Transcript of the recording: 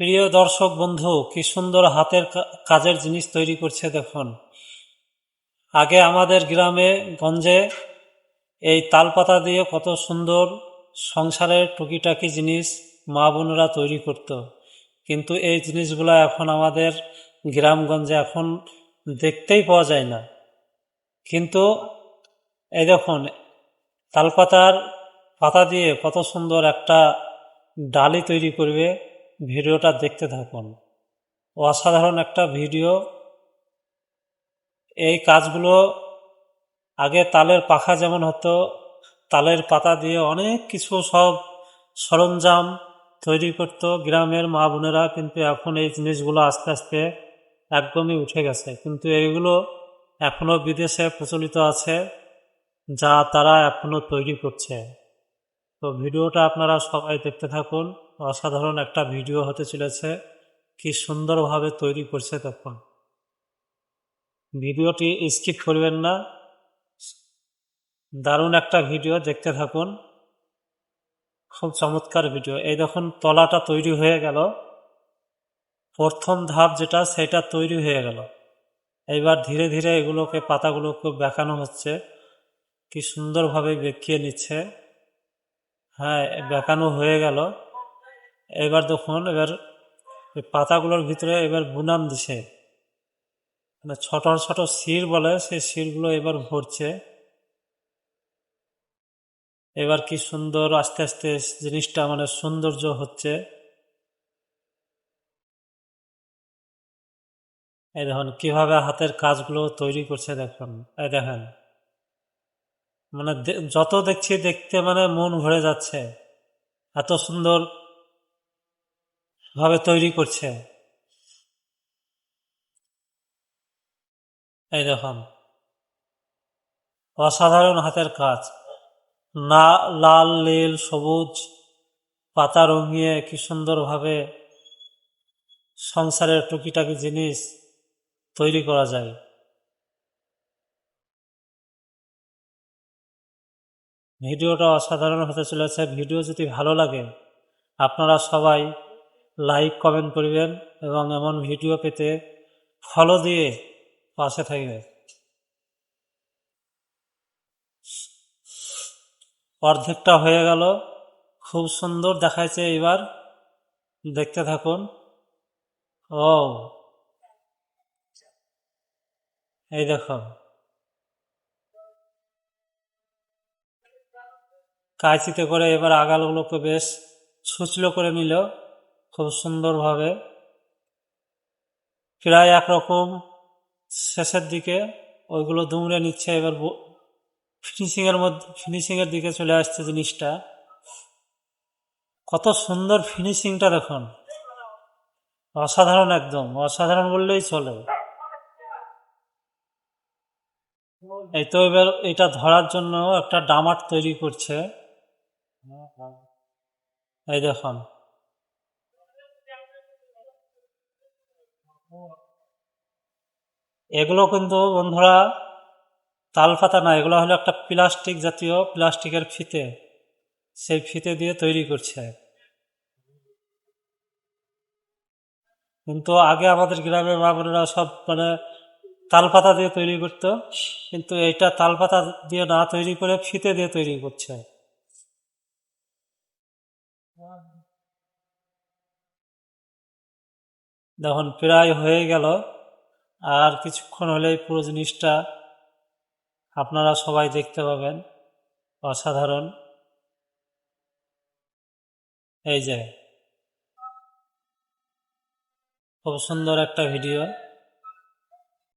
প্রিয় দর্শক বন্ধু, কি সুন্দর হাতের কাজের জিনিস তৈরি করছে দেখুন। আগে আমাদের গ্রামে, গঞ্জে এই তালপাতা দিয়ে কত সুন্দর সংসারের টুকিটাকি জিনিস মা বোনেরা তৈরি করত। কিন্তু এই জিনিসগুলো এখন আমাদের গ্রামগঞ্জে এখন দেখতেই পাওয়া যায় না। কিন্তু এই দেখুন, তালপাতার পাতা দিয়ে কত সুন্দর একটা ডালি তৈরি করবে। ভিডিওটা দেখতে থাকুন। অসাধারণ একটা ভিডিও। এই কাজগুলো আগে তালের পাখা যেমন হতো, তালের পাতা দিয়ে অনেক কিছু সব সরঞ্জাম তৈরি করতো। গ্রামের মা বোনেরা কিন্তু এখন এই জিনিসগুলো আস্তে আস্তে একদমই উঠে গেছে। কিন্তু এইগুলো এখনও বিদেশে প্রচলিত আছে, যা তারা এখনও তৈরি করছে। তো ভিডিওটা আপনারা সবাই দেখতে থাকুন। অসাধারণ একটা ভিডিও হতে চলেছে। কি সুন্দরভাবে তৈরি করছে তখন। ভিডিওটি স্কিপ করবেন না। দারুণ একটা ভিডিও, দেখতে থাকুন। খুব চমৎকার ভিডিও। এই দেখুন, তলাটা তৈরি হয়ে গেল। প্রথম ধাপ যেটা, সেটা তৈরি হয়ে গেল। এইবার ধীরে ধীরে এগুলোকে, পাতাগুলোকে বেঁকানো হচ্ছে। কি সুন্দরভাবে বেঁকিয়ে নিচ্ছে। হ্যাঁ বেঁকানো হয়ে গেল। এবার দেখুন, এবার পাতাগুলোর ভিতরে এবার বুনান দিছে। মানে ছোট ছোট শির বলে, সেই শিরগুলো এবার ভরছে। এবার কি সুন্দর, আস্তে আস্তে জিনিসটা মানে সৌন্দর্য হচ্ছে। এই দেখুন, কীভাবে হাতের কাজগুলো তৈরি করছে দেখুন। এই দেখেন। মানে যত দেখছি দেখতে মানে মন ভরে যাচ্ছে। এত সুন্দর ভাবে তৈরি করছে। এই দেখুন। অসাধারণ হাতের কাজ। না, লাল, নীল, সবুজ, পাতা রঙিয়ে কি সুন্দরভাবে সংসারের টুকিটাকি জিনিস তৈরি করা যায়। ভিডিওটা অসাধারণ হতে চলেছে। ভিডিও যদি ভালো লাগে, আপনারা সবাই লাইক কমেন্ট করবেন এবং এমন ভিডিও পেতে ফলো দিয়ে পাশে থাকবে অর্ধেকটা হয়ে গেল। খুব সুন্দর দেখাচ্ছে এবার দেখতে থাকুন। ও এই দেখো। কাঁচিতে করে এবার আগালগুলোকে বেশ ছুচলো করে নিল খুব সুন্দরভাবে। প্রায় একরকম শেষের দিকে ওইগুলো দুমড়ে নিচ্ছে, এবার ফিনিশিংয়ের মধ্যে ফিনিশিংয়ের দিকে চলে আসছে জিনিসটা। কত সুন্দর ফিনিশিংটা দেখুন। অসাধারণ একদম, অসাধারণ বললেই চলে। এই তো এবার এটা ধরার জন্য একটা ডামাট তৈরি করছে। এই দেখুন এগুলো কিন্তু বন্ধুরা তাল পাতা না, এগুলো হলো একটা প্লাস্টিক জাতীয় প্লাস্টিকের ফিতে। সেই ফিতে দিয়ে তৈরি করছে। কিন্তু আগে আমাদের গ্রামের মা বোনেরা সব মানে তাল পাতা দিয়ে তৈরি করতো, কিন্তু এটা তাল পাতা দিয়ে না তৈরি করে ফিতে দিয়ে তৈরি করছে। দেখুন, প্রায় হয়ে গেল। আর কিছুক্ষণ হলেই পুরো জিনিসটা আপনারা সবাই দেখতে পাবেন। অসাধারণ। এই যে, খুব সুন্দর একটা ভিডিও।